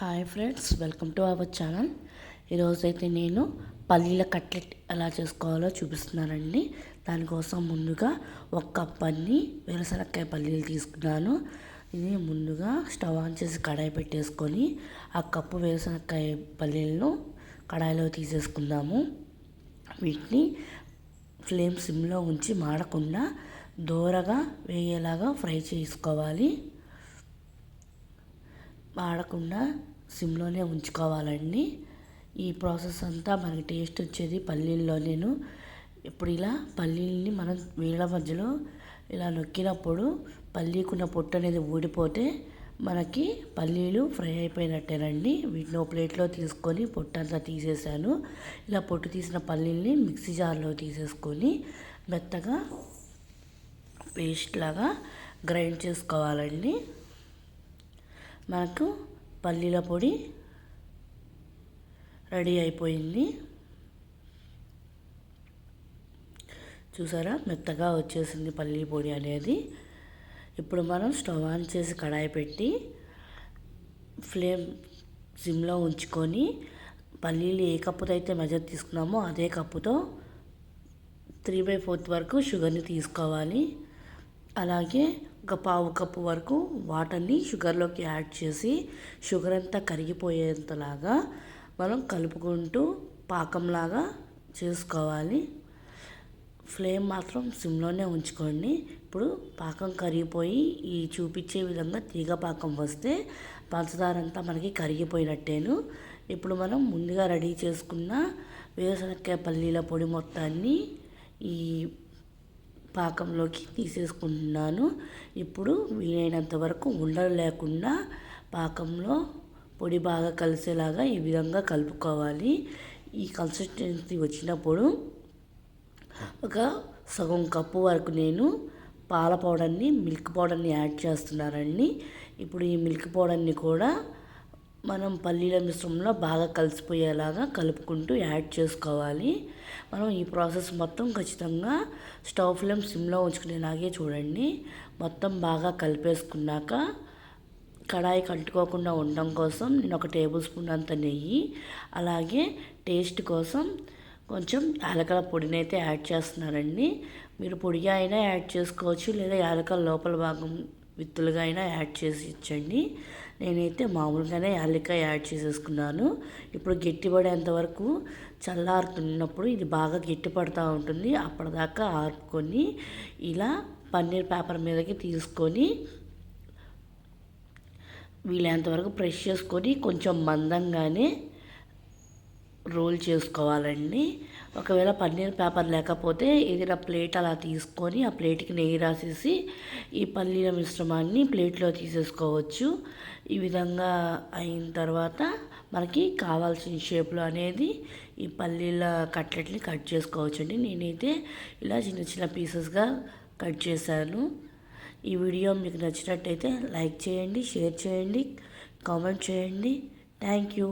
Hi friends welcome to our channel ఈరోజైతే నేను పల్లీల కట్లెట్ ఎలా చేసుకోవాలో చూపిస్తున్నానండి. దానికోసం ముందుగా ఒక కప్ అన్ని వేరుశనక్కాయ పల్లీలు తీసుకున్నాను. ఇది ముందుగా స్టవ్ ఆన్ చేసి కడాయి పెట్టేసుకొని ఆ కప్పు వేరుశనక్కాయ పల్లీలను కడాయిలో తీసేసుకుందాము. వీటిని ఫ్లేమ్ సిమ్లో ఉంచి మాడకుండా దూరగా వేయేలాగా ఫ్రై చేసుకోవాలి. వాడకుండా సిమ్లోనే ఉంచుకోవాలండి. ఈ ప్రాసెస్ అంతా మనకి టేస్ట్ వచ్చేది పల్లీల్లో నేను. ఇప్పుడు ఇలా పల్లీల్ని మనం వేళ్ళ మధ్యలో ఇలా నొక్కినప్పుడు పల్లీకున్న పొట్టు అనేది ఊడిపోతే మనకి పల్లీలు ఫ్రై అయిపోయినట్టేనండి. వీటిని ఓ ప్లేట్లో తీసుకొని పొట్టు అంతా తీసేసాను. ఇలా పొట్టు తీసిన పల్లీల్ని మిక్సీ జార్లో తీసేసుకొని మెత్తగా పేస్ట్ లాగా గ్రైండ్ చేసుకోవాలండి. మనకు పల్లీల పొడి రెడీ అయిపోయింది. చూసారా? మెత్తగా వచ్చేసింది పల్లీ పొడి అనేది. ఇప్పుడు మనం స్టవ్ ఆన్ చేసి కడాయి పెట్టి ఫ్లేమ్ సిమ్లో ఉంచుకొని పల్లీలు ఏ కప్పుతో అయితే మెజర్ తీసుకున్నామో అదే కప్పుతో త్రీ బై ఫోర్త్ వరకు షుగర్ని తీసుకోవాలి. అలాగే ఒక పావు కప్పు వరకు వాటర్ని షుగర్లోకి యాడ్ చేసి షుగర్ అంతా కరిగిపోయేంతలాగా మనం కలుపుకుంటూ పాకంలాగా చేసుకోవాలి. ఫ్లేమ్ మాత్రం సిమ్లోనే ఉంచుకోండి. ఇప్పుడు పాకం కరిగిపోయి ఈ చూపించే విధంగా తీగ పాకం వస్తే పంచదార అంతా మనకి కరిగిపోయినట్టేను. ఇప్పుడు మనం ముందుగా రెడీ చేసుకున్న వేరుశనక్కాయ పల్లీల పొడి మొత్తాన్ని ఈ పాకంలోకి తీసేసుకుంటున్నాను. ఇప్పుడు వీలైనంత వరకు ఉండలు లేకుండా పాకంలో పొడి బాగా కలిసేలాగా ఈ విధంగా కలుపుకోవాలి. ఈ కన్సిస్టెన్సీ వచ్చినప్పుడు ఒక సగం కప్పు వరకు నేను పాల పౌడర్ని మిల్క్ పౌడర్ని యాడ్ చేస్తున్నానండి. ఇప్పుడు ఈ మిల్క్ పౌడర్ని కూడా మనం పల్లీల మిశ్రమంలో బాగా కలిసిపోయేలాగా కలుపుకుంటూ యాడ్ చేసుకోవాలి. మనం ఈ ప్రాసెస్ మొత్తం ఖచ్చితంగా స్టవ్ ఫ్లేమ్ సిమ్లో ఉంచుకునేలాగే చూడండి. మొత్తం బాగా కలిపేసుకున్నాక కడాయి కంటుకోకుండా ఉండడం కోసం నేను ఒక టేబుల్ స్పూన్ అంత నెయ్యి అలాగే టేస్ట్ కోసం కొంచెం యాలకల పొడిని అయితే యాడ్ చేస్తున్నారండి మీరు పొడిగా అయినా యాడ్ చేసుకోవచ్చు లేదా యాలకల లోపల భాగం విత్తులుగా అయినా యాడ్ చేసి ఇచ్చండి. నేనైతే మామూలుగానే యాలక్కాయ యాడ్ చేసేసుకున్నాను. ఇప్పుడు గట్టిపడేంత వరకు చల్లారుతున్నప్పుడు ఇది బాగా గట్టిపడుతూ ఉంటుంది. అప్పటిదాకా ఆర్పుకొని ఇలా పన్నీర్ పేపర్ మీదకి తీసుకొని వీలైనంతవరకు ప్రెష్ చేసుకొని కొంచెం మందంగానే రోల్ చేసుకోవాలండి. ఒకవేళ పన్నీర్ పేపర్ లేకపోతే ఏదైనా ప్లేట్ అలా తీసుకొని ఆ ప్లేట్కి నెయ్యి రాసేసి ఈ పల్లీల మిశ్రమాన్ని ప్లేట్లో తీసేసుకోవచ్చు. ఈ విధంగా అయిన తర్వాత మనకి కావాల్సిన షేప్లో అనేది ఈ పల్లీల కట్లెట్ని కట్ చేసుకోవచ్చు అండి నేనైతే ఇలా చిన్న చిన్న పీసెస్గా కట్ చేశాను. ఈ వీడియో మీకు నచ్చినట్టయితే లైక్ చేయండి షేర్ చేయండి కామెంట్ చేయండి. Thank you.